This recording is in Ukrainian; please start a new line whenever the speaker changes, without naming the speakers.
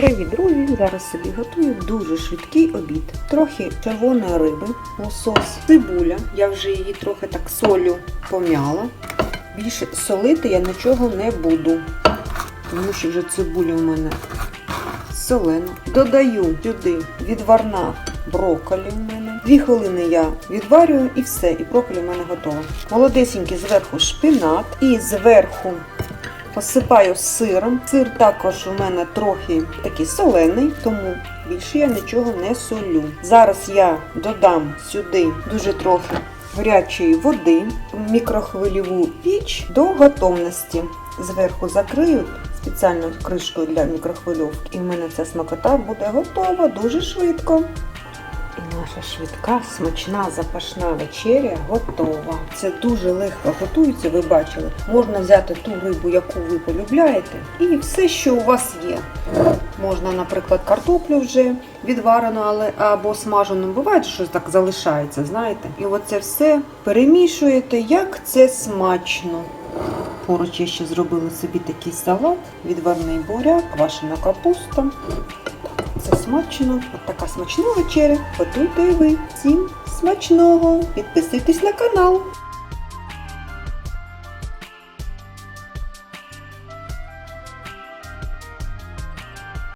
Привіт, друзі! Зараз собі готую дуже швидкий обід. Трохи червоної риби, лосось, цибуля. Я вже її трохи так солю пом'яла. Більше солити я нічого не буду, тому що вже цибуля у мене солена. Додаю сюди відварна брокколі у мене. Дві хвилини я відварюю і все, і брокколі у мене готово. Молодесенький зверху шпинат і зверху посипаю сиром. Сир також у мене трохи такий солений, тому більше я нічого не солю. Зараз я додам сюди дуже трохи гарячої води, в мікрохвильову піч до готовності. Зверху закрию спеціальною кришкою для мікрохвильовки. І в мене ця смакота буде готова дуже швидко. Наша швидка, смачна, запашна вечеря готова. Це дуже легко готується, ви бачили. Можна взяти ту рибу, яку ви полюбляєте, і все, що у вас є. Можна, наприклад, картоплю вже відварену, але або смажену. Буває, що так залишається, знаєте. І оце все перемішуєте, як це смачно. Поруч я ще зробила собі такий салат, відварний буряк, квашена капуста. Смачно. От така смачна вечеря. Готуйте і ви. Всім смачного! Підписуйтесь на канал.